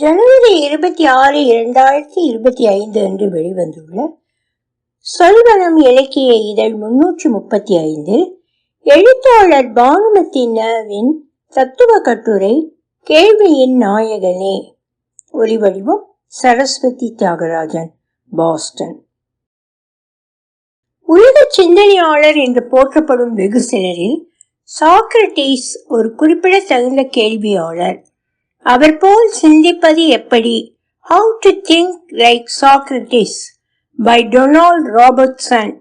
ஜனவரி இருபத்தி ஆறு இரண்டாயிரத்தி இருபத்தி ஐந்து அன்று வெளிவந்துள்ள சொல்வனம் இலக்கிய இதழ் முன்னூற்றி முப்பத்தி ஐந்தில் எழுத்தாளர் பானுமதி நவின் தத்துவ கட்டுரை கேள்வியின் நாயகனே. ஒலிவடிவம் சரஸ்வதி தியாகராஜன் பாஸ்டன். உலக சிந்தனையாளர் என்று போற்றப்படும் வெகு சிலரில் சாக்ரட்டிஸ் ஒரு குறிப்பிடத்தகுந்த கேள்வியாளர். அவர் போல் சிந்திப்பது எப்படி? How to think like Socrates by Donald Robertson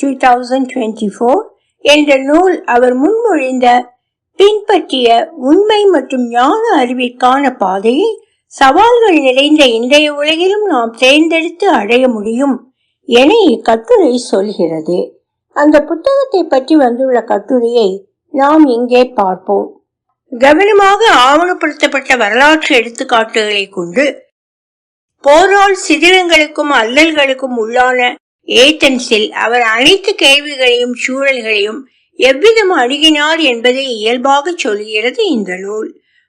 two thousand twenty four என்ற நூல் அவர் முன்மொழிந்த பின்பற்றிய உண்மை மற்றும் ஞான அறிவிற்கான பாதையை சவால்கள் நிறைந்த இன்றைய உலகிலும் நாம் தேர்ந்தெடுத்து அடைய முடியும் என இக்கட்டுரை சொல்கிறது. அந்த புத்தகத்தை பற்றி வந்துள்ள கட்டுரையை நாம் இங்கே பார்ப்போம். கவனமாக ஆவணப்படுத்தப்பட்ட வரலாற்று எடுத்துக்காட்டுகளை கொண்டு போரால் சிதிலங்களுக்கும் அல்லல்களுக்கும் உள்ளான ஏத்தன்ஸில் அவர் அனைத்து கேள்விகளையும் சூழல்களையும் எவ்விதம் அணுகினார் என்பதை இயல்பாக சொல்கிறது இந்த நூல்.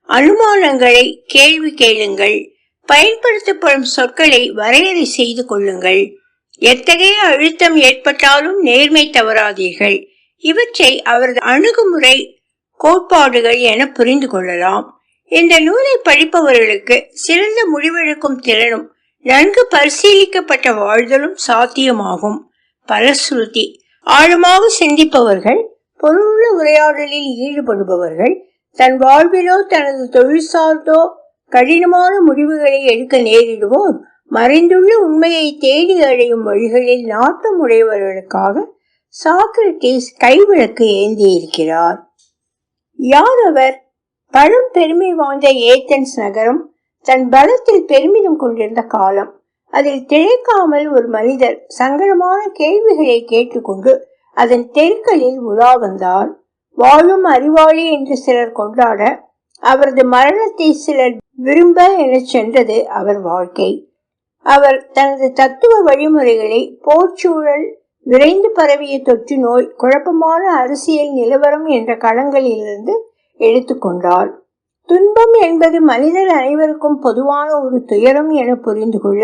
அனுமானங்களை கேள்வி கேளுங்கள் பயன்படுத்தப்படும் சொற்களை வரையறை செய்து கொள்ளுங்கள். எத்தகைய அழுத்தம் ஏற்பட்டாலும் நேர்மை தவறாதீர்கள். இவற்றை அவரது அணுகுமுறை கோட்பாடுகள் என புரிந்து கொள்ளலாம். இந்த நூலை படிப்பவர்களுக்கு சிறந்த முடிவெடுக்கும் திறனும் நன்கு பரிசீலிக்கப்பட்ட வாழ்தலும் சாத்தியமாகும். பலஸ்ருதி. ஆழமாக சிந்திப்பவர்கள் பொருளுள்ள உரையாடலில் ஈடுபடுபவர்கள் தன் வாழ்விலோ தனது தொழில் சார்ந்தோ கடினமான முடிவுகளை எடுக்க நேரிடுவோர் மறைந்துள்ள உண்மையை தேடி அடையும் வழிகளில் நாட்டம் உடையவர்களுக்காக சாக்ரட்டிஸ் கைவிளக்கு ஏந்தி இருக்கிறார் யார் அவர் பழம் பெருமை வாய்ந்த ஏத்தன்ஸ் நகரம் தன் பலத்தில் பெருமிதம் கொண்டிருந்த காலம். அதில் திளைக்காமல் ஒரு மனிதர் சங்கடமான கேள்விகளை கேட்டுக்கொண்டு அதன் தெருக்களில் உலா வந்தார். வாழும் அறிவாளி என்று சிலர் கொண்டாட அவரது மரணத்தை சிலர் விரும்ப என சென்றது அவர் வாழ்க்கை. அவர் தனது தத்துவ வழிமுறைகளை போர்ச்சூழல் விரைந்து பரவிய தொற்று நோய் குழப்பமான அரசியல் நிலவரம் என்ற களங்களிலிருந்து எடுத்துக்கொண்டார் துன்பம் என்பது மனிதர் அனைவருக்கும் பொதுவான ஒரு துயரம் என புரிந்து கொள்ள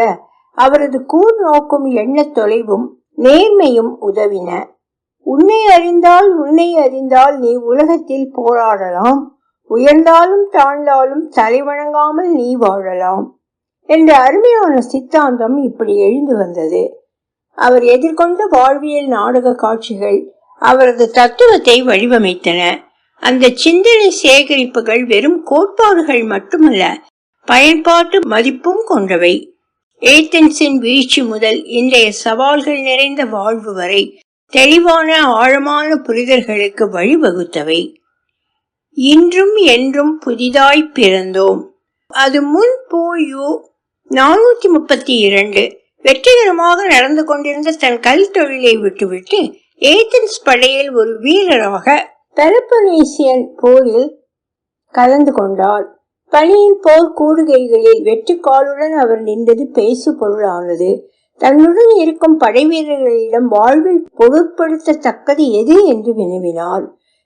அவரது கூர் நோக்கும் எண்ண தொலைவும் நேர்மையும் உதவின. உன்னை அறிந்தால் உன்னை அறிந்தால் நீ உலகத்தில் போராடலாம். உயர்ந்தாலும் தாழ்ந்தாலும் தலைவணங்காமல் நீ வாழலாம். என்ற அருமையான சித்தாந்தம் இப்படி எழுந்து வந்தது. அவர் எதிர்கொண்ட வாழ்வியல் நாடக காட்சிகள் அவரது தத்துவத்தை வடிவமைத்தன. அந்த சிந்தனை சேகரிப்புகள் வெறும் கோட்பாடுகள் மட்டுமல்ல பயன்பாட்டு மதிப்பும் கொண்டவை. ஏத்தன்ஸின் வீழ்ச்சி முதல் இன்றைய சவால்கள் நிறைந்த வாழ்வு வரை தெளிவான ஆழமான புரிதல்களுக்கு வழிவகுத்தவை. இன்றும் என்றும் புதிதாய் பிறந்தோம். அது முன் போயு நானூத்தி முப்பத்தி இரண்டு வெற்றிகரமாக நடந்து கொண்டிருந்த தன் கல் தொழிலை விட்டுவிட்டு ஏத்தன்ஸ் படையில் ஒரு வீரராக பெலப்பனேசியன் போரில் கலந்து கொண்டார். பணியின் போர் கூடுகைகளில் வெற்றி காலுடன் அவர் நின்றது பேசு பொருளானது. தன்னுடன் இருக்கும் படை வீரர்களிடம் வாழ்வில் பொருட்படுத்தத்தக்கது எது என்று வினவினார்.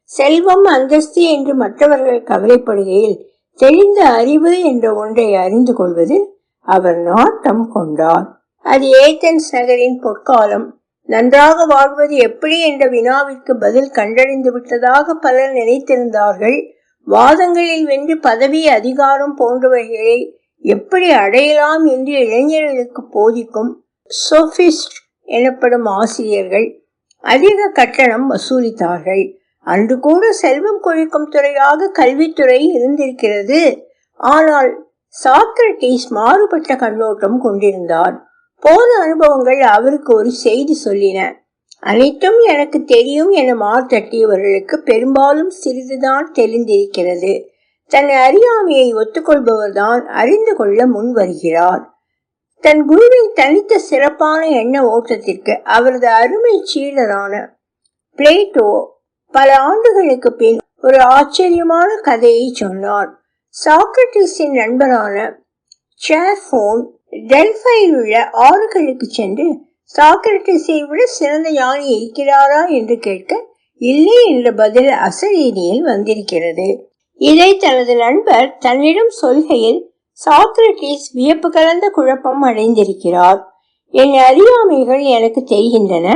செல்வம் அந்தஸ்து என்று மற்றவர்கள் கவலைப்படுகையில் தெளிந்த அறிவு என்ற ஒன்றை அறிந்து கொள்வதில் அவர் நாட்டம் கொண்டார். அது ஏத்தன்ஸ் நகரின் பொற்காலம். நன்றாக வாழ்வது எப்படி என்ற வினாவிற்கு பதில் கண்டறிந்து விட்டதாக பலர் நினைத்திருந்தார்கள். வாதங்களில் வென்று பதவி அதிகாரம் போன்றவைகளை எப்படி அடையலாம் என்று இளைஞர்களுக்கு போதிக்கும் சோபிஸ்ட் எனப்படும் ஆசிரியர்கள் அதிக கட்டணம் வசூலித்தார்கள். அன்று கூட செல்வம் கொழிக்கும் துறையாக கல்வித்துறை இருந்திருக்கிறது. ஆனால் சாக்ரட்டிஸ் மாறுபட்ட கண்ணோட்டம் கொண்டிருந்தார். போன அனுபவங்கள் அவருக்கு ஒரு செய்தி சொல்லின. அனைத்தும் எனக்கு தெரியும் என மார்த்தட்டியவர்களுக்கு பெரும்பாலும் சிறிதுதான் தெரிந்திருக்கிறது. தன் அறியாமையை ஒத்துக்கொள்பவர்தான் அறிந்து கொள்ள முன் வருகிறார். தன் குருவின் தனித்த சிறப்பான எண்ண ஓட்டத்திற்கு அவரது அருமை சீடரான பிளேட்டோ பல ஆண்டுகளுக்கு பின் ஒரு ஆச்சரியமான கதையை சொன்னார். சாக்ரட்டிஸின் நண்பரான சேர்ஃபோன் டெல்ஃபையில் உள்ள ஆறுகளுக்கு சென்று சாக்ரட்டிஸை விட சிறந்த ஞானி இருக்கிறாரா என்று கேட்க இல்லை என்ற பதில் அசரீதியில் வந்திருக்கிறது. இதை தனது நண்பர் தன்னிடம் சொல்கையில் சாக்ரட்டிஸ் வியப்பு கலந்த குழப்பம் அடைந்திருக்கிறார். என் அறியாமைகள் எனக்கு தெரிகின்றன.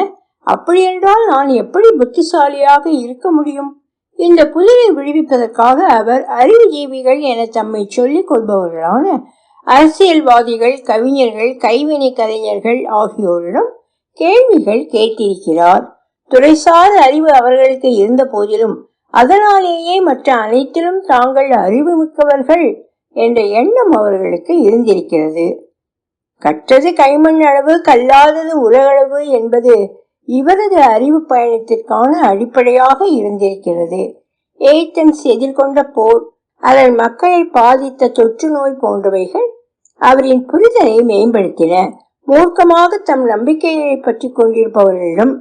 அப்படியென்றால் நான் எப்படி புத்திசாலியாக இருக்க முடியும் இந்த புதிரை விடுவிப்பதற்காக அவர் அறிவுஜீவிகள் என தம்மை சொல்லிக் கொள்பவர்களான அரசியல்வாதிகள் கவிஞர்கள் கைவினை கலைஞர்கள் ஆகியோரிடம் கேள்விகள் கேட்டிருக்கிறார். துறைசார் அறிவு அவர்களுக்கு இருந்த போதிலும் அதனாலேயே மற்ற அனைத்திலும் தாங்கள் அறிவு மிக்கவர்கள் என்ற எண்ணம் அவர்களுக்கு இருந்திருக்கிறது. கற்றது கைமண் அளவு கல்லாதது உலகளவு என்பது இவரது அறிவு பயணத்திற்கான அடிப்படையாக இருந்திருக்கிறது. ஏத்தன்ஸ் எதிர்கொண்ட போர் அதன் மக்களை பாதித்த தொற்று நோய் போன்றவைகள் அவரின் புரிதலை மேம்படுத்தின. மூர்க்கமாக தம் நம்பிக்கையை பற்றி கொண்டிருப்பவர்களிடம்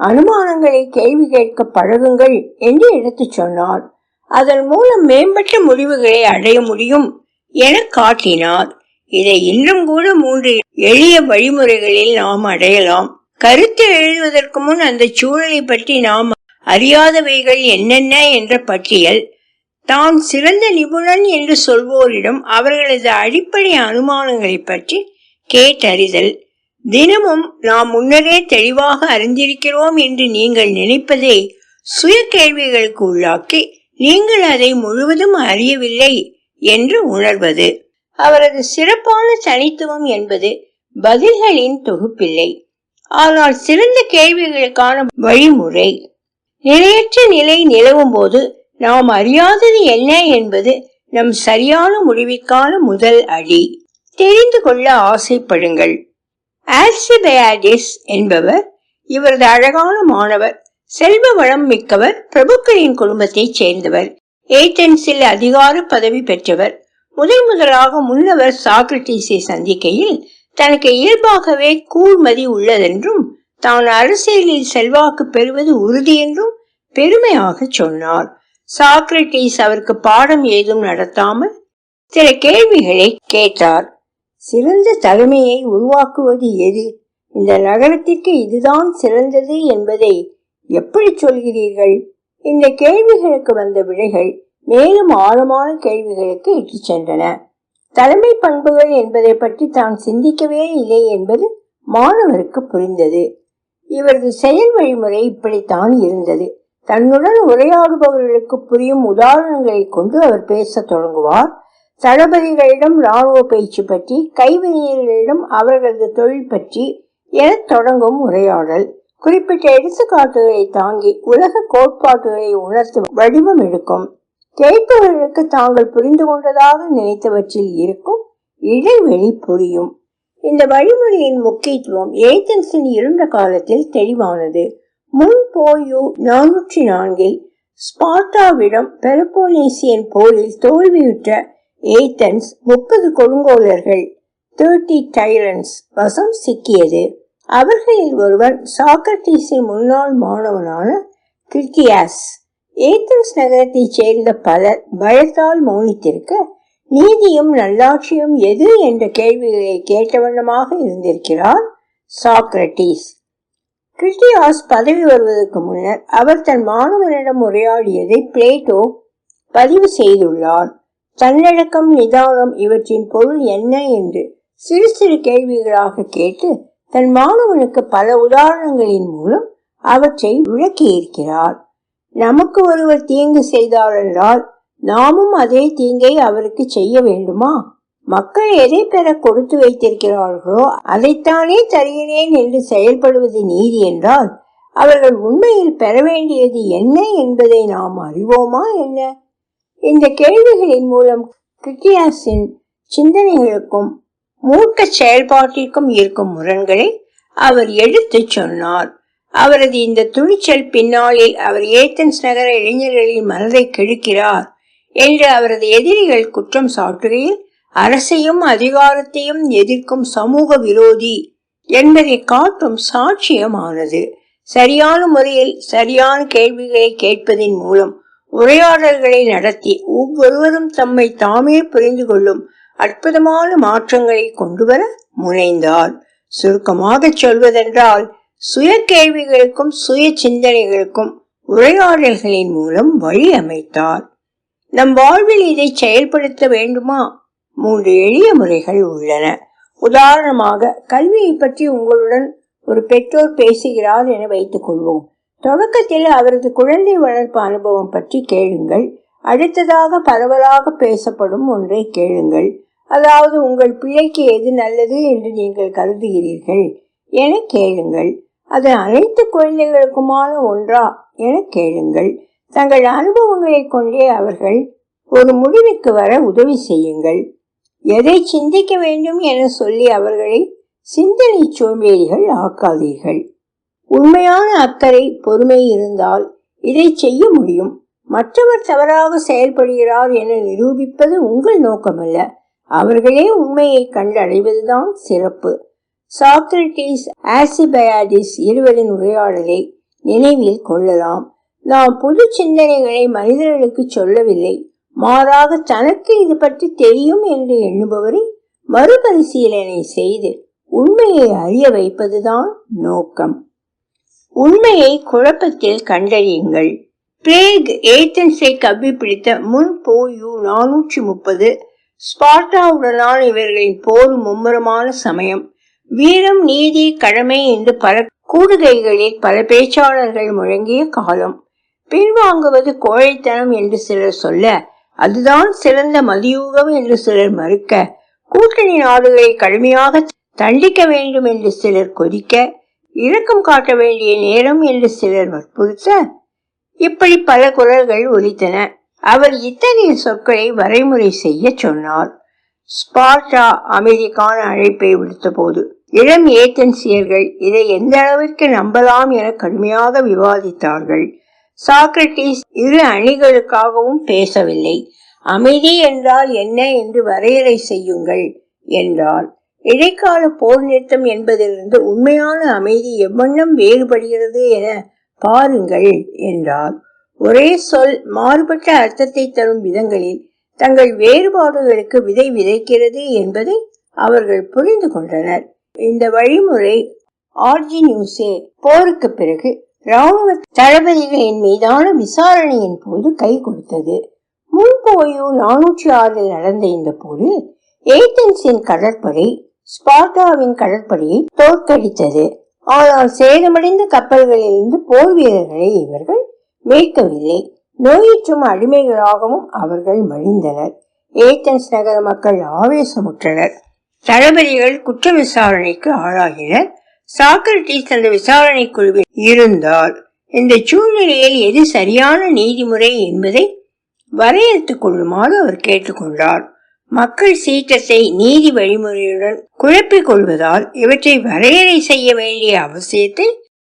அனுமானங்களை கேள்வி கேட்க பழகுங்கள் என்று எடுத்துச் சொன்னார். அதன் மூலம் மேம்பட்ட முடிவுகளை அடைய முடியும் என காட்டினார். இதை இன்றும் கூட மூன்று எளிய வழிமுறைகளில் நாம் அடையலாம். கருத்து எழுதுவதற்கு முன் அந்த சூழலை பற்றி நாம் அறியாதவைகள் என்னென்ன என்ற பட்டியல் தான் சிறந்த நிபுணன் என்று சொல்வோரிடம் அவர்களது அடிப்படை அனுமானங்களை பற்றி கேட்டறிதல். தினமும் நாம் முன்னரே தெளிவாக அறிந்திருக்கிறோம் என்று நீங்கள் நினைப்பதை சுய கேள்விகளுக்கு உள்ளாக்கி நீங்கள் அதை முழுவதும் அறியவில்லை என்று உணர்வது. அவரது சிறப்பான தனித்துவம் என்பது பதில்களின் தொகுப்பில்லை. ஆனால் சிறந்த கேள்விகளுக்கான வழிமுறை. நிலையற்ற நிலை நிலவும் போது நாம் அறியாதது என்ன என்பது நம் சரியான முடிவிற்கான முதல் அடி. தெரிந்து கொள்ள ஆசைப்படுங்கள். ஆல்சிபயாடிஸ் என்பவர் இவரது அழகான மாணவர் செல்வ வளம் மிக்கவர் பிரபுக்களின் குடும்பத்தைச் சேர்ந்தவர். ஏத்தன்ஸில் அதிகார பதவி பெற்றவர். முதன் முதலாக முன்னவர் சாக்ரட்டிஸை சந்திக்கையில் தனக்கு இயல்பாகவே கூர்மதி உள்ளதென்றும் தான் அரசியலில் செல்வாக்கு பெறுவது உறுதி என்றும் பெருமையாக சொன்னார். சாக்ரட்டிஸ் அவருக்கு பாடம் ஏதும் நடத்தாமல் சில கேள்விகளை கேட்டார். சிறந்த தலைமையை உருவாக்குவது எது? இந்த நகரத்திற்கு இதுதான் சிறந்தது என்பதை எப்படி சொல்கிறீர்கள்? இந்த கேள்விகளுக்கு வந்த விடைகள் மேலும் ஆழமான கேள்விகளுக்கு இட்டுச் சென்றன. தலைமை பண்புகள் என்பதை பற்றி தான் சிந்திக்கவே இல்லை என்பது மாணவருக்கு புரிந்தது. இவரது செயல் வழிமுறை இப்படித்தான் இருந்தது. தன்னுடன் உரையாடுபவர்களுக்கு புரியும் உதாரணங்களை கொண்டு அவர் பேசத் தொடங்குவார். தளபதிகளிடம் இராணுவ பயிற்சி பற்றி கைவினைஞர்களிடம் அவர்களது தொழில் பற்றி என தொடங்கும் உரையாடல். குறிப்பிட்ட எடுத்துக்காட்டுகளை தாங்கி உலக கோட்பாட்டுகளை உணர்த்து வடிவம் எடுக்கும். கேட்பவர்களுக்கு தாங்கள் புரிந்து கொண்டதாக நினைத்தவற்றில் இருக்கும் இடைவெளி புரியும். இந்த வழிமுறையின் முக்கியத்துவம் ஏதன்ஸின் இருண்ட காலத்தில் தெளிவானது. முன் போயு நானூற்றி நான்கில் ஸ்பார்டாவிடம் பெலப்போனேசியன் போரில் தோல்வியுற்ற ஏத்தன்ஸ் முப்பது கொடுங்கோலர்கள் தேர்ட்டி டைரன்ஸ் வசம் சிக்கியது. அவர்களில் ஒருவர் சாக்ரட்டிஸின் முன்னாள் மாணவனான கிரிக்கியாஸ் ஏத்தன்ஸ் நகரத்தைச் சேர்ந்த பலர் பயத்தால் மௌனித்திருக்க நீதியும் நல்லாட்சியும் எது என்ற கேள்விகளை கேட்டவண்ணமாக இருந்திருக்கிறார் சாக்ரட்டிஸ். கிரிட்டியாஸ் பதவி வருவதற்கு முன்னர் அவர் தன் மாணவனிடம் உரையாடியதை பிளேட்டோ பதிவு செய்துள்ளார். தன்னடக்கம் நிதானம் இவற்றின் பொருள் என்ன என்று சிறு சிறு கேள்விகளாக கேட்டு தன் மாணவனுக்கு பல உதாரணங்களின் மூலம் அவற்றை விளக்கியிருக்கிறார். நமக்கு ஒருவர் தீங்கு செய்தாரென்றால் நாமும் அதே தீங்கை அவருக்கு செய்ய வேண்டுமா? மக்கள் எதை பெற கொடுத்து வைத்திருக்கிறார்களோ அதைத்தானே தருகிறேன் என்று செயல்படுவது நீதி என்றால் அவர்கள் உண்மையில் பெற வேண்டியது என்ன என்பதை நாம் அறிவோமா என்ன? இந்த கேள்விகளின் மூலம் கிரிட்டியாஸின் சிந்தனைகளுக்கும் மூர்க்க செயல்பாட்டிற்கும் இருக்கும் முரண்களை அவர் எடுத்துச் சொன்னார். அவரது இந்த துணிச்சல் பின்னாளில் அவர் ஏத்தன்ஸ் நகர இளைஞர்களின் மனதை கெடுக்கிறார் என்று அவரது எதிரிகள் குற்றம் சாட்டுகையில் அரசையும் அதிகாரத்தையும் எதிர்க்கும் சமூக விரோதி என்பதை காட்டும் சாட்சியமானது. சரியான முறையில் சரியான கேள்விகளை கேட்பதன் மூலம் உரையாடல்களை நடத்தி ஒவ்வொருவரும் தம்மை தாமே புரிந்து கொள்ளும் அற்புதமான மாற்றங்களை கொண்டு வர முனைந்தார். சுருக்கமாக சொல்வதென்றால் சுய கேள்விகளுக்கும் சுய சிந்தனைகளுக்கும் உரையாடல்களின் மூலம் வழி அமைத்தார். நம் வாழ்வில் இதை செயல்படுத்த வேண்டுமா? மூன்று எளிய முறைகள் உள்ளன. உதாரணமாக கல்வியை பற்றி உங்களுடன் ஒரு பெற்றோர் பேசுகிறார் என வைத்துக் கொள்வோம். தொடக்கத்தில் அவரது குழந்தை வளர்ப்பு அனுபவம் பற்றி கேளுங்கள். அடுத்ததாக பரவலாக பேசப்படும் ஒன்றை கேளுங்கள். அதாவது உங்கள் பிள்ளைக்கு எது நல்லது என்று நீங்கள் கருதுகிறீர்கள் என கேளுங்கள். அது அனைத்து குழந்தைகளுக்குமான ஒன்றா என கேளுங்கள். தங்கள் அனுபவங்களை கொண்டே அவர்கள் ஒரு முடிவுக்கு வர உதவி செய்யுங்கள். எதை சிந்திக்க வேண்டும் என சொல்லி அவர்களை சிந்தனை சோம்பேறிகள் ஆக்காதீர்கள். உண்மையான அக்கறை பொறுமை இருந்தால் இதை செய்ய முடியும். மற்றவர் தவறாக செயல்படுகிறார் என நிரூபிப்பது உங்கள் நோக்கமல்ல. அவர்களே உண்மையை கண்டடைவதுதான் சிறப்பு. சாக்ரட்டிஸ் ஆசிபயாடிஸ் இருவரின் உரையாடலை நினைவில் கொள்ளலாம். நாம் புது சிந்தனைகளை மனிதர்களுக்கு சொல்லவில்லை. மாறாக தனக்கு இது பற்றி தெரியும் என்று எண்ணுபவரை மறுபரிசீலனை செய்து உண்மையை அறிய வைப்பதுதான் நோக்கம். உண்மையை குழப்பத்தில் கண்டறியுங்கள். பிளேக் ஏத்தன்ஸை கவ்வி பிடித்த முன் போயு நானூற்றி முப்பது ஸ்பார்டாவுடனான இவர்களின் போர் மும்முரமான சமயம். வீரம் நீதி கடமை என்று பல கூடுகைகளில் பல பேச்சாளர்கள் முழங்கிய காலம். பின்வாங்குவது கோழைத்தனம் என்று சிலர் சொல்ல அதுதான் சிறந்த மதியூகம் என்று சிலர் மறுக்க கூட்டணி நாடுகளை கடுமையாக தண்டிக்க வேண்டும் என்று சிலர் கொதிக்க இரக்கம் காட்ட வேண்டிய நேரம் என்று சிலர் வற்புறுத்த இப்படி பல குரல்கள் ஒலித்தன. அவர் இத்தகைய சொற்களை வரைமுறை செய்ய சொன்னார். ஸ்பார்டா அமைதிக்கான அழைப்பை விடுத்த போது இளம் ஏத்தன்சியர்கள் இதை எந்த அளவிற்கு நம்பலாம் என கடுமையாக விவாதித்தார்கள். சாக்ரட்டிஸ் இரு அணிகளுக்காகவும் பேசவில்லை. அமைதி என்றால் என்ன என்று வரையறை செய்யுங்கள் என்றார் இடைக்கால போர் நிறுத்தம் என்பதிலிருந்து உண்மையான அமைதி எவ்வண்ணம் வேறுபடுகிறது என பாருங்கள் என்றார் ஒரே சொல் மாறுபட்ட அர்த்தத்தை தரும் விதங்களில் தங்கள் வேறுபாடுகளுக்கு விதை விதைக்கிறது என்பதை அவர்கள் புரிந்து கொண்டனர். இந்த வழிமுறை ஆர்ஜினியூசே போருக்கு பிறகு ராணுவ தளபதிகளின் மீதான விசாரணையின் போது கை கொடுத்தது. முன்போயு நானூற்றி ஆறில் நடந்த இந்த போரில் ஏத்தன்ஸின் கடற்படை ஸ்பார்டாவின் கடற்படையை தோற்கடித்தது. ஆனால் சேதமடைந்த கப்பல்களிலிருந்து போர் வீரர்களை இவர்கள் மீட்கவில்லை. நோயிற்றும் அடிமைகளாகவும் அவர்கள் மடிந்தனர். ஏத்தன்ஸ் நகர மக்கள் ஆவேசமுற்றனர். தளபதிகள் குற்ற விசாரணைக்கு ஆளாகினர். சாக்ரட்டிஸ் அந்த விசாரணை குழுவில் இருந்தால் இந்த சூழ்நிலையில் எது சரியான நீதிமுறை என்பதை வரையறுத்துக் கொள்ளுமாறு அவர் கேட்டுக்கொண்டார் மக்கள் சீற்றத்தை நீதி வழிமுறையுடன் குழப்பிக் கொள்வதால் இவற்றை வரையறை செய்ய வேண்டிய அவசியத்தை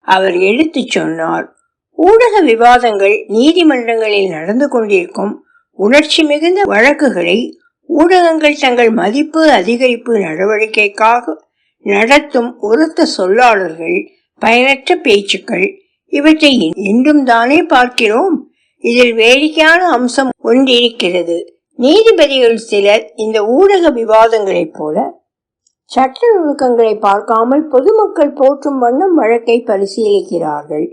அவர் எடுத்துச் சொன்னார். ஊடக விவாதங்கள் நீதிமன்றங்களில் நடந்து கொண்டிருக்கும் உணர்ச்சி மிகுந்த வழக்குகளை ஊடகங்கள் தங்கள் மதிப்பு அதிகரிப்பு நடவடிக்கைக்காக நடத்தும் உரத்த சொல்லாளர்கள் பயனற்ற பேச்சுக்கள் இவற்றை இன்றும் தானே பார்க்கிறோம். இதில் வேடிக்கையான அம்சம் ஒன்றிருக்கிறது. நீதிபதிகள் சிலர் இந்த ஊடக விவாதங்களைப் போல சட்ட நுணுக்கங்களை பார்க்காமல் பொதுமக்கள் போற்றும் வண்ணம் வழக்கை பரிசீலிக்கிறார்கள்.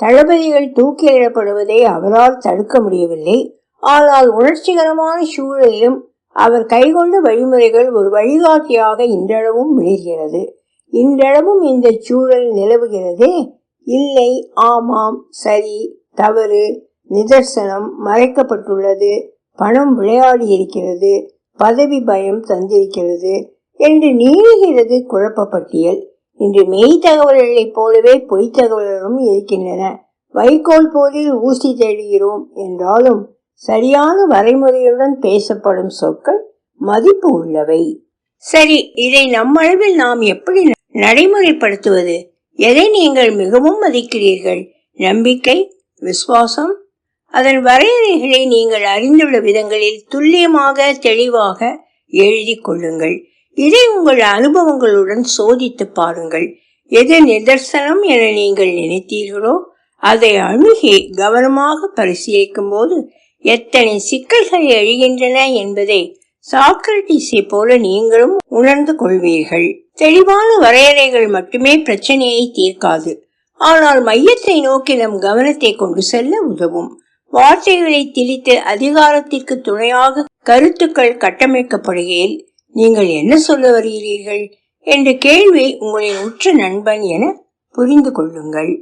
தளபதிகள் தூக்கிலிடப்படுவதை அவரால் தடுக்க முடியவில்லை. ஆனால் உணர்ச்சிகரமான சூழலிலும் அவர் கைகொண்ட வழிமுறைகள் ஒரு வழிகாட்டியாக இன்றளவும் விழுகிறது. இன்றளவும் இந்த சூழல் நிலவுகிறதே. இல்லை ஆமாம் சரி தவறு நிதர்சனம் மறைக்கப்பட்டுள்ளது பணம் விளையாடி இருக்கிறது பதவி பயம் தந்திருக்கிறது என்று நீளுகிறது குழப்பப்பட்டியல். இன்று மெய் தகவல்களைப் போலவே பொய் தகவல்களும் இருக்கின்றன. வைகோல் போரில் ஊசி தேடுகிறோம் என்றாலும் சரியான வரைமுறையுடன் பேசப்படும் சொற்கள் மதிப்பு உள்ளவை. சரி இதை நம்மளவில் நாம் எப்படி நடைமுறைப்படுத்துவது? எதை நீங்கள் மிகவும் மதிக்கிறீர்கள்? நம்பிக்கை விசுவாசம்? அதன் வரையறைகளை நீங்கள் அறிந்துள்ள விதங்களில் துல்லியமாக தெளிவாக எழுதி கொள்ளுங்கள். இதை உங்கள் அனுபவங்களுடன் சோதித்து பாருங்கள். எது நிதர்சனம் என நீங்கள் நினைத்தீர்களோ அதை அணுகி கவனமாக பரிசீலிக்கும் போது எத்தனை சிக்கல்கள் எழுகின்றன என்பதை சாக்ரட்டிஸை போல நீங்களும் உணர்ந்து கொள்வீர்கள். தெளிவான வரையறைகள் மட்டுமே பிரச்சனையை தீர்க்காது. ஆனால் மையத்தை நோக்கி நம் கவனத்தை கொண்டு செல்ல உதவும். வார்த்தைகளை திரித்து அதிகாரத்திற்கு துணையாக கருத்துக்கள் கட்டமைக்கப்படுகையில் நீங்கள் என்ன சொல்ல வருகிறீர்கள்? என்ற கேள்வி உங்களின் உற்ற நண்பன் என புரிந்து கொள்ளுங்கள்.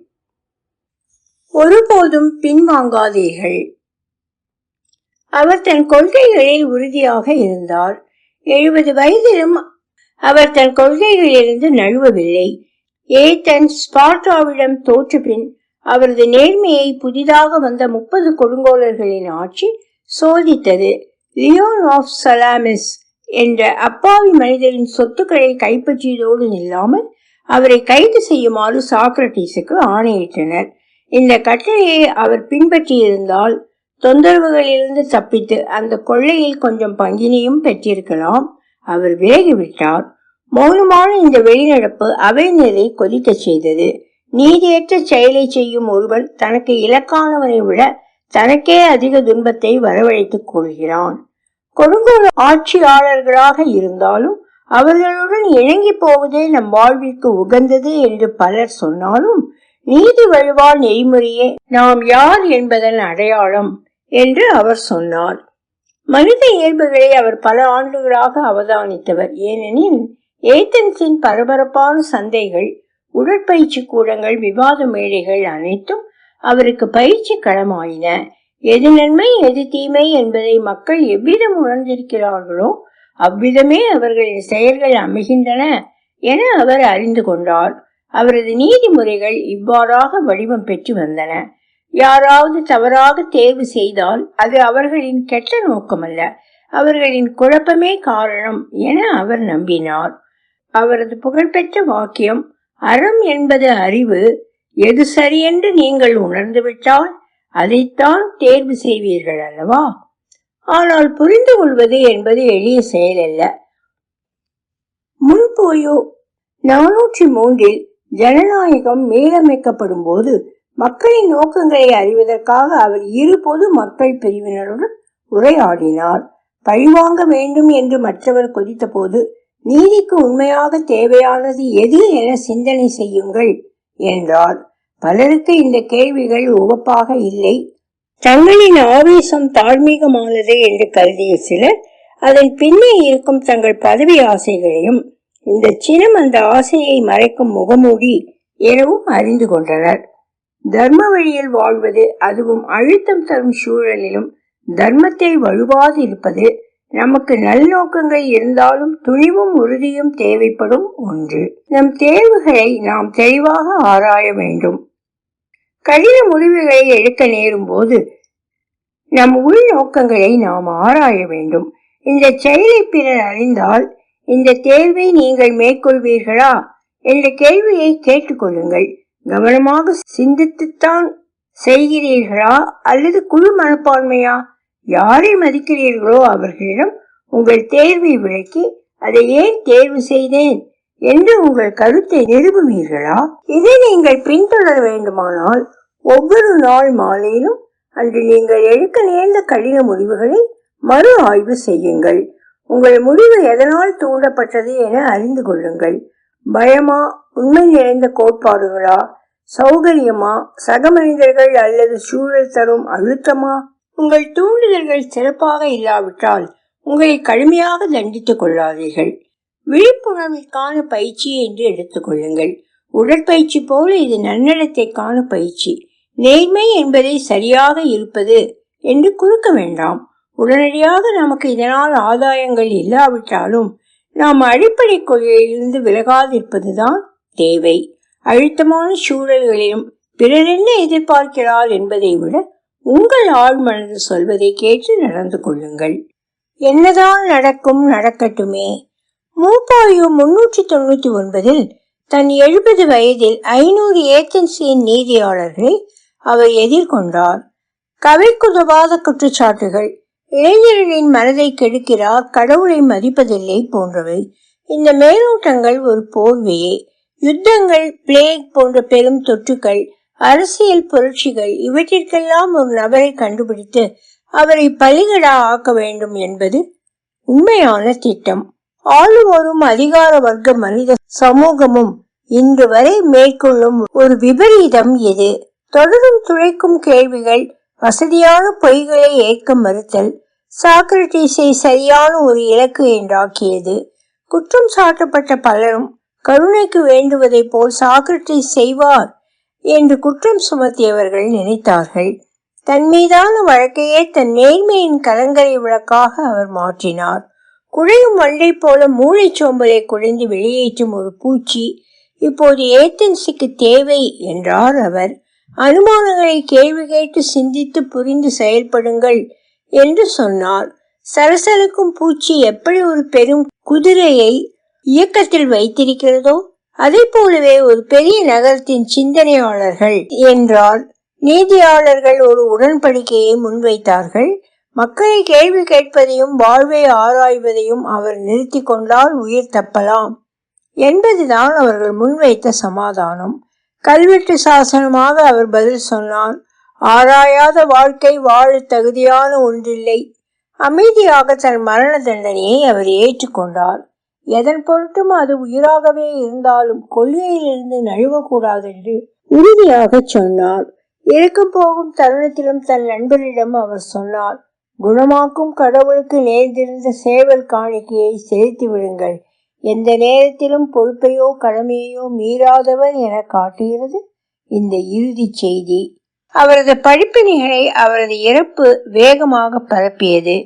ஒருபோதும் பின்வாங்காதீர்கள். அவர் தன் கொள்கைகளில் உறுதியாக இருந்தார். எழுபது வயதிலும் அவர் தன் கொள்கைகளிலிருந்து நழுவவில்லை. ஏத்தன் ஸ்பார்டாவிடம் தோற்ற பின் அவரது நேர்மையை புதிதாக வந்த முப்பது கொடுங்கோலர்களின் ஆட்சி சோதித்தது. லியோன் ஆஃப் சலாமிஸ் என்ற அப்பாவி மனிதரின் சொத்துக்களை கைப்பற்றியதோடு நில்லாமல் அவரை கைது செய்யுமாறு சாக்ரட்டிஸுக்கு ஆணையிட்டனர். இந்த கட்டளையை அவர் பின்பற்றியிருந்தால் தொந்தரவுகளிலிருந்து தப்பித்து அந்த கொள்ளையில் கொஞ்சம் பங்கினையும் பெற்றிருக்கலாம். அவர் விலகிவிட்டார். மௌனமான இந்த வெளிநடப்பு அவைநீரை கொதிக்கச் செய்தது. நீதியற்ற செயலை செய்யும் ஒருவன் தனக்கு இலக்கானவனை விட தனக்கே அதிக துன்பத்தை வரவழைத்துக் கொள்கிறான். கொடுங்கோல் ஆட்சியாளர்களாக இருந்தாலும் அவர்களுடன் இணங்கி போவதே நம் வாழ்விற்கு உகந்தது என்று பலர் சொன்னாலும் நீதி வழுவால் நெறிமுறையே நாம் யார் என்பதன் அடையாளம் என்று அவர் சொன்னார். மனித இயல்புகளை அவர் பல ஆண்டுகளாக அவதானித்தவர். ஏனெனில் ஏத்தன்ஸின் பரபரப்பான சந்தைகள் உடற்பயிற்சி கூடங்கள் விவாத மேடைகள் அனைத்தும் அவருக்கு பயிற்சி களமாயின. எது நன்மை எது தீமை என்பதை மக்கள் எவ்விதம் உணர்ந்திருக்கிறார்களோ அவ்விதமே அவர்களின் செயல்கள் அமைகின்றன என அவர் அறிந்து கொண்டார். அவரது நீதிமுறைகள் இவ்வாறாக வடிவம் பெற்று வந்தன. யாராவது தவறாக தேர்வு செய்தால் அது அவர்களின் கெட்ட நோக்கமல்ல. அவர்களின் குழப்பமே காரணம் என அவர் நம்பினார். அவரது புகழ்பெற்ற வாக்கியம் அறம் என்பது அறிவு எது சரியென்று நீங்கள் உணர்ந்துவிட்டால் அதைத்தான் தேர்வு செய்வீர்கள் அல்லவா? ஆனால் புரிந்து கொள்வது என்பது எளிய செயல் அல்ல. முன்போயோ நானூற்றி மூன்றில் ஜனநாயகம் மீளமைக்கப்படும் போது மக்களின் நோக்கங்களை அறிவதற்காக அவர் இரு பொது மக்கள் பிரிவினருடன் உரையாடினார். பழிவாங்க வேண்டும் என்று மற்றவர் கொதித்த போது நீதிக்கு உண்மையாக தேவையானது எது என சிந்தனை செய்யுங்கள் என்றார். பலருக்கு இந்த கேள்விகள் உவப்பாக இல்லை. தங்களின் ஆவேசம் தார்மீகமானது என்று கருதிய சிலர் அதன் பின்னே இருக்கும் தங்கள் பதவி ஆசைகளையும் இந்த சினம் அந்த ஆசையை மறைக்கும் முகமூடி எனவும் அறிந்து கொண்டனர். தர்ம வழியில் வாழ்வது அதுவும் அழுத்தம் தரும் சூழலிலும் தர்மத்தை வலுவாது இருப்பது நமக்கு நல்நோக்கங்கள் இருந்தாலும் துணிவும் உறுதியும் தேவைப்படும் ஒன்று. நம் தேர்வுகளை நாம் தெளிவாக ஆராய வேண்டும். கடின முடிவுகளை எடுக்க நேரும் போது நம் உள்நோக்கங்களை நாம் ஆராய வேண்டும். இந்த செயலை பிறர் அறிந்தால் இந்த தேர்வை நீங்கள் மேற்கொள்வீர்களா? என்ற கேள்வியை கேட்டுக்கொள்ளுங்கள் கவனமாக சிந்தித்துத்தான் செய்கிறீர்களா அல்லது குழு மனப்பான்மையா? யாரை மதிக்கிறீர்களோ அவர்களிடம் உங்கள் தேர்வை விளக்கி அதை ஏன் தேர்வு செய்தேன்? என்று உங்கள் கருத்தை நிறுவுவீர்களா இதை நீங்கள் பின்தொடர வேண்டுமானால் ஒவ்வொரு நாள் மாலையிலும் அன்று நீங்கள் எடுக்க நேர்ந்த கடின முடிவுகளை மறு ஆய்வு செய்யுங்கள். உங்கள் முடிவு எதனால் தூண்டப்பட்டது என அறிந்து கொள்ளுங்கள். பயமா உண்மை நிறைந்த கோட்பாடுகளா? சௌகரியமா? சக மனிதர்கள் அல்லது சூழல் தரும் அழுத்தமா? உங்கள் தூண்டுதல்கள் சிறப்பாக இல்லாவிட்டால் உங்களை கடுமையாக தண்டித்துக் கொள்ளாதீர்கள். விழிப்புணர்விற்கான பயிற்சி என்று எடுத்துக்கொள்ளுங்கள் உடற்பயிற்சி போல இது நன்னடத்தைக்கான பயிற்சி. நேர்மை என்பதை சரியாக இருப்பது என்று குறுக்க வேண்டாம். உடனடியாக நமக்கு இதனால் ஆதாயங்கள் இல்லாவிட்டாலும் நாம் அடிப்படை கொள்கையிலிருந்து விலகாதிருப்பதுதான் தேவை. அழுத்தமான சூழல்களிலும் பிறர் என்ன எதிர்பார்க்கிறார் என்பதை விட உங்கள் ஆழ்மனது சொல்வதை கேட்டு நடந்து கொள்ளுங்கள். என்னதான் நடக்கும் நடக்கட்டுமே. மூப்பாயு முன்னூற்றி தொண்ணூத்தி ஒன்பதில் தன் எழுபது வயதில் ஐநூறு ஏத்தன்சியின் நீதியாளர்களை அவர் எதிர்கொண்டார். கவிக்குதவாத குற்றச்சாட்டுகள் இளைஞர்களின் மனதை கெடுக்கிறார் கடவுளை மதிப்பதில்லை போன்றவை. இந்த மேலோட்டங்கள் ஒரு போர்வையே. யுத்தங்கள் பிளேக் போன்ற பெரும் தொற்றுகள் அரசியல் புரட்சிகள் இவற்றிற்கெல்லாம் ஒரு நபரை கண்டுபிடித்து அவரை பலிகடா ஆக்க வேண்டும் என்பது உண்மையான திட்டம். ஆளுவோரும் அதிகார வர்க்க மனித சமூகமும் இன்று வரை மேற்கொள்ளும் ஒரு விபரீதம் இது. தொடரும் துளைக்கும் கேள்விகள் வசதியான பொய்களை ஏற்க மறுத்தல் சாக்ரட்டிஸை சரியான ஒரு இலக்கு என்றாக்கியது. குற்றம் சாட்டப்பட்ட பலரும் கருணைக்கு வேண்டுவதைப் போல் சாக்ரட்டிஸ் செய்வார் என்று குற்றம் சுமத்தியவர்கள் நினைத்தார்கள். தன் மீதான வழக்கையே தன் நேர்மையின் கலங்கரை விளக்காக அவர் மாற்றினார். குழையும் வண்டை போல மூளைச்சோம்பலை குழைந்து வெளியேற்றும் ஒரு பூச்சி இப்போது ஏத்தன்ஸுக்கு தேவை என்றார் அவர். அனுமானங்களை கேள்வி கேட்டு சிந்தித்து புரிந்து செயல்படுங்கள் என்று சொன்னார். சரசலுக்கும் பூச்சி எப்படி ஒரு பெரும் குதிரையை இயக்கத்தில் வைத்திருக்கிறதோ அதை போலவே ஒரு பெரிய நகரத்தின் சிந்தனையாளர்கள் என்றால் நீதியாளர்கள் ஒரு உடன்படிக்கையை முன்வைத்தார்கள். மக்களை கேள்வி கேட்பதையும் வாழ்வை ஆராய்வதையும் அவர் நிறுத்தி கொண்டால் உயிர் தப்பலாம். என்பதுதான் அவர்கள் முன்வைத்த சமாதானம். கல்வெட்டு சாசனமாக அவர் பதில் சொன்னார் ஆராயாத வாழ்க்கை வாழ தகுதியான ஒன்றில்லை. அமைதியாக தன் மரண தண்டனையை அவர் ஏற்றுக்கொண்டார் எதன் பொருட்டும் அது உயிராகவே இருந்தாலும் கொள்கையிலிருந்து நழுவக்கூடாது என்று உறுதியாக சொன்னார். இருக்கும் போகும் தருணத்திலும் தன் நண்பரிடம் அவர் சொன்னார் குணமாக்கும் கடவுளுக்கு நேர்ந்திருந்த சேவல் காணிக்கையை செலுத்தி விடுங்கள். எந்த நேரத்திலும் பொறுப்பையோ கடமையோ மீறாதவர் என காட்டுகிறது இந்த இறுதி செய்தி. அவரது படிப்பினைகளை அவரது இறப்பு வேகமாக பரப்பியது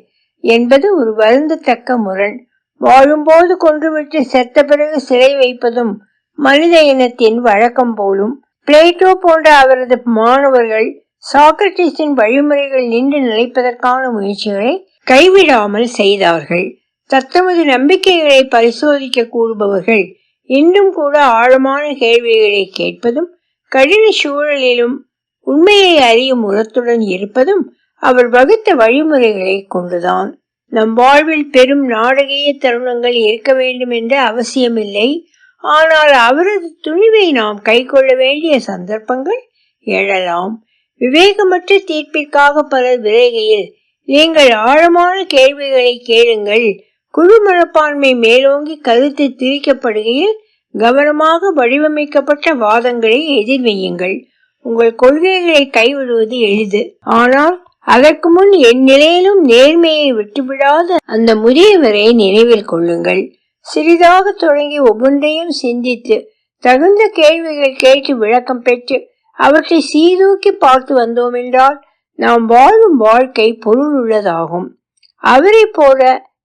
என்பது ஒரு வருந்தத்தக்க முரண். வாழும்போது கொன்றுவிட்டு செத்த பிறகு சிறை வைப்பதும் மனித இனத்தின் வழக்கம் போலும். பிளேட்டோ போன்ற அவரது மாணவர்கள் சாக்ரட்டிஸின் வழிமுறைகள் நின்று நிலைப்பதற்கான முயற்சிகளை கைவிடாமல் செய்தார்கள். தத்தமது நம்பிக்கைகளை பரிசோதிக்க கூறுபவர்கள் இன்னும் கூட ஆழமான கேள்விகளை கேட்பதும் கடின சூழலிலும் உண்மையை அறியும் உரத்துடன் இருப்பதும் அவர் வகுத்த வழிமுறைகளை கொண்டுதான். நம் வாழ்வில் பெரும் நாடகீய தருணங்கள் இருக்க வேண்டும் என்ற அவசியமில்லை. ஆனால் அவரது துணிவை நாம் கைக்கொள்ள வேண்டிய சந்தர்ப்பங்கள் எழலாம். விவேகமற்ற தீர்ப்பிற்காக பலர் விரைகையில் நீங்கள் ஆழமான கேள்விகளை கேளுங்கள். குழு மனப்பான்மை மேலோங்கி கருத்து திரிக்கப்படுகையில் கவனமாக வடிவமைக்கப்பட்ட வாதங்களை எதிர்வையுங்கள் உங்கள் கொள்கைகளை கைவிடுவது எளிது. ஆனால் அதற்கு முன் என் நிலையிலும் நேர்மையை விட்டுவிடாத அந்த முதியவரை நினைவில் கொள்ளுங்கள். சிறிதாக தொடங்கி ஒவ்வொன்றையும் சிந்தித்து தகுந்த கேள்விகள் கேட்டு விளக்கம் பெற்று அவற்றை சீதூக்கி பார்த்து வந்தோம் என்றால் நாம் வாழும் வாழ்க்கை பொருள் உள்ளதாகும் அவரை போல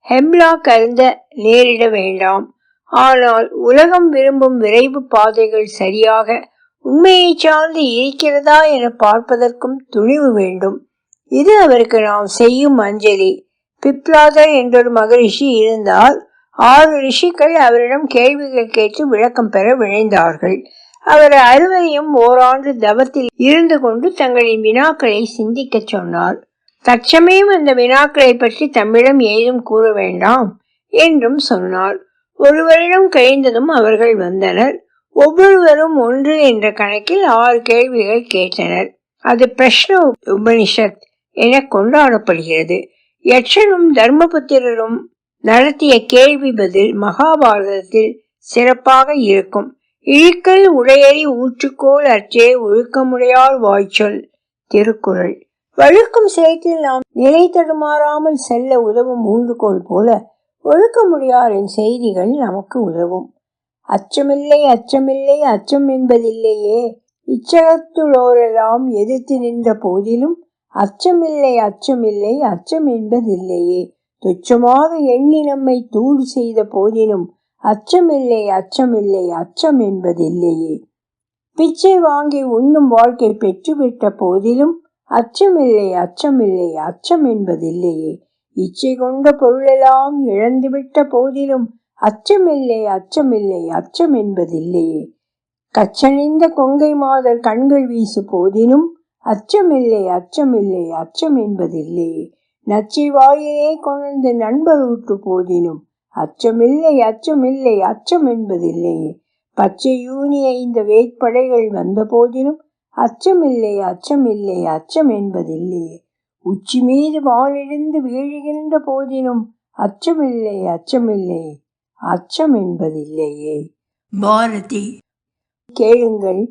ஹெம்லாக் அருந்த நேரிட வேண்டாம். ஆனால் உலகம் விரும்பும் விரைவு பாதைகள் சரியாக உண்மையை சார்ந்து இருக்கிறதா என பார்ப்பதற்கும் துணிவு வேண்டும். இது அவருக்கு நாம் செய்யும் அஞ்சலி. பிப்லாதர் என்றொரு மகரிஷி இருந்தால் ஆறு ரிஷிகள் அவரிடம் கேள்விகள் கேட்டு விளக்கம் பெற விழைந்தார்கள். அவர் அறுவரையும் ஓராண்டு தவத்தில் இருந்து கொண்டு தங்களின் வினாக்களை சிந்திக்கச் சொன்னார். தற்சமயம் அந்த வினாக்களை பற்றி தம்மிடம் ஏதும் கூற வேண்டாம் என்றும் சொன்னாள். ஒரு வருடம் கழிந்ததும் அவர்கள் வந்தனர். ஒவ்வொருவரும் ஒன்று என்ற கணக்கில் ஆறு கேள்விகள் கேட்டனர். அது பிரஷ்ன உபனிஷத் என கொண்டாடப்படுகிறது. யட்சனும் தர்மபுத்திரரும் நடத்திய கேள்வி பதில் மகாபாரதத்தில் சிறப்பாக இருக்கும். இழுக்கல் உடையறி ஊற்றுக்கோள் அற்றே ஒழுக்கமுடையார் வாய்ச்சொல் திருக்குறள். வழுக்கும் சேற்றில் நாம் நிலை தடுமாறாமல் செல்ல உதவும் ஊன்றுகோல் போல ஒழுக்க முடியாரின் செய்திகள் நமக்கு உதவும். அச்சமில்லை அச்சமில்லை அச்சம் என்பதில்லையே. இச்சகத்துள்ளோரெல்லாம் எதிர்த்து நின்ற போதிலும் அச்சமில்லை அச்சமில்லை அச்சம் என்பதில்லையே. துச்சமாக எண்ணி நம்மை தூள் செய்த போதினும் அச்சமில்லை அச்சமில்லை அச்சம் என்பதில்லையே. பிச்சை வாங்கி உண்ணும் வாழ்க்கை பெற்றுவிட்ட போதிலும் அச்சமில்லை அச்சமில்லை அச்சம் என்பதில்லையே. இச்சை கொண்ட பொருளெல்லாம் இழந்துவிட்ட போதிலும் அச்சமில்லை அச்சமில்லை அச்சம் என்பதில்லையே. கச்சணிந்த கொங்கை மாதர் கண்கள் வீசு போதினும் அச்சமில்லை அச்சமில்லை அச்சம் என்பதில்லையே. நச்சை வாயிலே கொண்டு நண்பர் ஊட்டு போதினும் அச்சமில்லை அச்சமில்லை அச்சம் என்பதில்லையே. பச்சை யூனிய இந்த வேட்படைகள் வந்த போதிலும் அச்சமில்லை அச்சமில்லை அச்சம் என்பதில்லையே உச்சி மீது வானிழந்து வீழுகின்ற போதினும் அச்சமில்லை அச்சமில்லை அச்சம் என்பதில்லையே. பாரதி கேளுங்கள்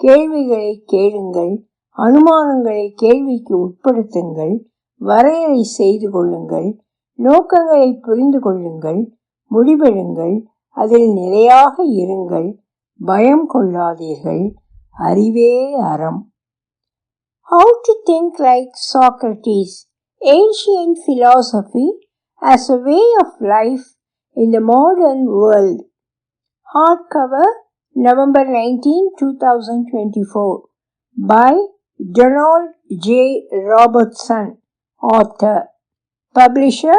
கேள்விகளை கேளுங்கள் அனுமானங்களை கேள்விக்கு உட்படுத்துங்கள் வரையறை செய்து கொள்ளுங்கள் நோக்கங்களை புரிந்து கொள்ளுங்கள் முடிவெடுங்கள் அதில் நிலையாக இருங்கள் பயம் கொள்ளாதீர்கள். அறிவே அறம் How to think like Socrates, ancient philosophy as a way of life in the modern world. Hardcover, November 19, 2024, by Donald J. Robertson, author. Publisher,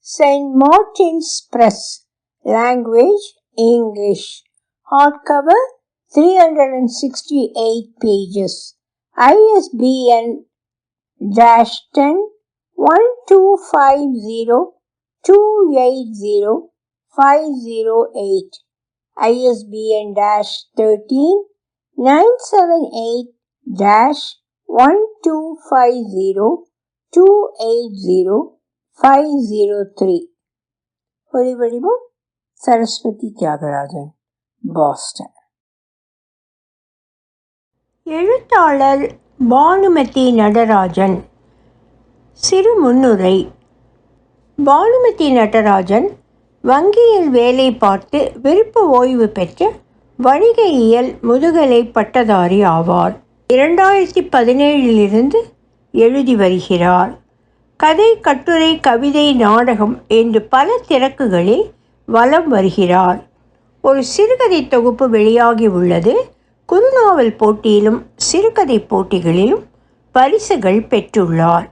St. Martin's Press. Language, English. Hardcover, 368 pages. ISBN 10 1250-280-508. ISBN 13-978-1250-280-503. Hori Saraswati Tyagarajan, Boston. எழுத்தாளர் பானுமதி நடராஜன். சிறு முன்னுரை. பானுமதி நடராஜன் வங்கியில் வேலை பார்த்து விருப்ப ஓய்வு பெற்ற வணிகையியல் முதுகலை பட்டதாரி ஆவார். இரண்டாயிரத்தி பதினேழிலிருந்து எழுதி வருகிறார். கதை கட்டுரை கவிதை நாடகம் என்று பல திறக்குகளில் வலம் வருகிறார். ஒரு சிறுகதை தொகுப்பு வெளியாகி உள்ளது. குறுநாவல் போட்டியிலும் சிறுகதை போட்டிகளிலும் பரிசுகள் பெற்றுள்ளார்.